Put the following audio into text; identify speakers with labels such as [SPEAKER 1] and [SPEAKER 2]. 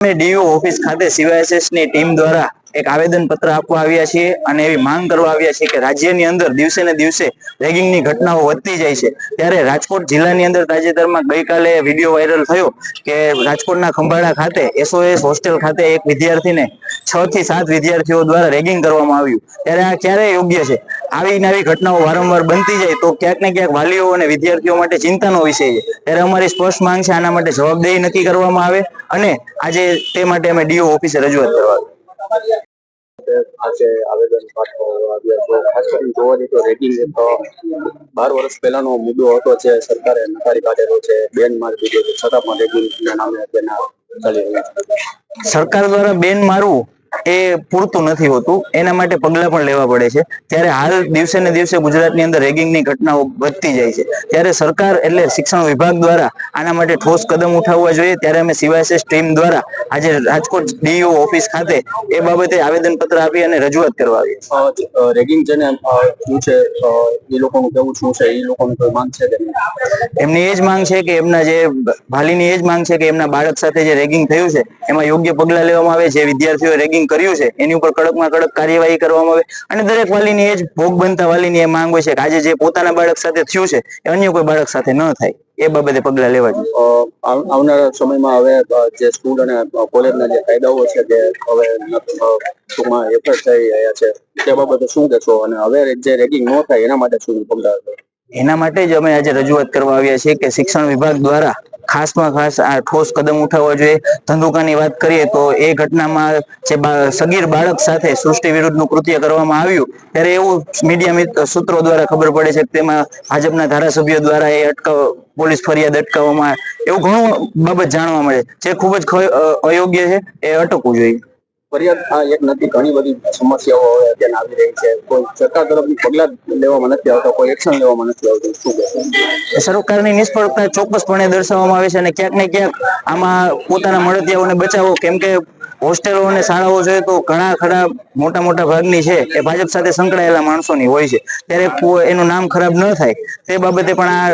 [SPEAKER 1] D U office ખાતે સીવાયએસએસની team દ્વારા એક આવેદન પત્ર આપવા આવ્યા છીએ અને એવી માંગ કરવા આવ્યા છીએ કે રાજ્યની અંદર દિવસે ને દિવસે રેગિંગની ઘટનાઓ વધતી જાય છે. ત્યારે રાજકોટ જિલ્લાની અંદર તાજેતરમાં ગઈકાલે વીડિયો વાયરલ થયો કે રાજકોટના ખંભાળા ખાતે એસઓએસ હોસ્ટેલ ખાતે એક વિદ્યાર્થીને છ થી સાત વિદ્યાર્થીઓ દ્વારા રેગિંગ કરવામાં આવ્યું. ત્યારે આ ક્યારે યોગ્ય છે? આવી ને આવી ઘટનાઓ વારંવાર બનતી જાય તો ક્યાંક ને ક્યાંક વાલીઓ અને વિદ્યાર્થીઓ માટે ચિંતાનો વિષય છે. ત્યારે અમારી સ્પષ્ટ માંગ છે આના માટે જવાબદેહી નક્કી કરવામાં આવે અને આજે તે માટે અમે ડીઓ ઓફિસે રજૂઆત કરવા
[SPEAKER 2] આજે આવેદન પાઠવવા આવ્યા જોવાની તો રેગિંગ એક બાર વર્ષ પહેલાનો મુદ્દો હતો જે સરકારે નકારી કાઢેલો છે. બેન મારી દીધો છે. છતાં પણ રેગિંગ નામે તેના
[SPEAKER 1] સરકાર દ્વારા બેન મારવું એ પૂરતું નથી હોતું. એના માટે પગલા પણ લેવા પડે છે. ત્યારે હાલ દિવસે ને દિવસે ગુજરાતની અંદર રેગિંગની ઘટનાઓ વધતી જાય છે. ત્યારે સરકાર એટલે શિક્ષણ વિભાગ દ્વારા આના માટે ઠોસ કદમ ઉઠાવવા જોઈએ. ત્યારે અમે સીવાયએસએસ ટીમ દ્વારા આજે રાજકોટ ડીયુ ઓફિસ ખાતે એ બાબતે આવેદન પત્ર આપી અને રજૂઆત કરવા આવી.
[SPEAKER 2] રેગિંગ જેને શું છે? એ લોકોનું કેવું શું છે? એ લોકોની કોઈ માંગ છે
[SPEAKER 1] એમની એ જ માંગ છે કે એમના જે ભાલીની એ જ માંગ છે કે એમના બાળક સાથે જે રેગિંગ થયું છે એમાં યોગ્ય પગલા લેવામાં આવે. જે વિદ્યાર્થીઓ રેગિંગ કર્યું છે એની ઉપર કડકમાં કડક કાર્યવાહી કરવામાં આવે. અને દરેક વાલીની એ જ ભોગ બનતા વાલીની એ માંગ હોય છે કે આજે જે પોતાના બાળક સાથે થયું છે એ અન્ય કોઈ બાળક સાથે ન થાય. એ બાબતે પગલા લેવા જોઈએ.
[SPEAKER 2] આવનારા સમયમાં હવે જે સ્કૂલ અને કોલેજના જે કાયદાઓ છે તે હવે ટૂંકમાં એફર્ટ થઈ રહ્યા છે તે બાબતે શું કહેશો? અને હવે જે રેગિંગ ન થાય એના માટે શું પગલાં?
[SPEAKER 1] એના માટે જ અમે આજે રજૂઆત કરવા આવ્યા છીએ કે શિક્ષણ વિભાગ દ્વારા ખાસમાં ખાસ આ ઠોસ કદમ ઉઠાવવા જોઈએ. ધંધુકાની વાત કરીએ તો એ ઘટનામાં જે સગીર બાળક સાથે સૃષ્ટિ વિરુદ્ધનું કૃત્ય કરવામાં આવ્યું. ત્યારે એવું મીડિયા સૂત્રો દ્વારા ખબર પડે છે કે તેમાં ભાજપના ધારાસભ્યો દ્વારા એ અટકાવ, પોલીસ ફરિયાદ અટકાવવામાં, એવું ઘણું બાબત જાણવા મળે જે ખૂબ જ અયોગ્ય છે, એ અટકવું જોઈએ.
[SPEAKER 2] ફરિયાદ આ એક નથી, ઘણી બધી સમસ્યાઓ હવે અત્યારે આવી રહી છે. કોઈ સરકાર તરફથી પગલાં લેવામાં નથી આવતા, કોઈ એક્શન લેવામાં નથી આવતું. શું કહેશો?
[SPEAKER 1] સરકારની નિષ્ફળતા ચોક્કસપણે દર્શાવવામાં આવે છે અને ક્યાંક ને ક્યાંક આમાં પોતાના મળતિયાઓને બચાવો. કેમ કે હોસ્ટેલો અને શાળાઓ જોઈએ તો ઘણા ખરા મોટા મોટા ભાગની છે એ ભાજપ સાથે સંકળાયેલા માણસોની હોય છે. ત્યારે એનું નામ ખરાબ ન થાય. તે બાબતે પણ આ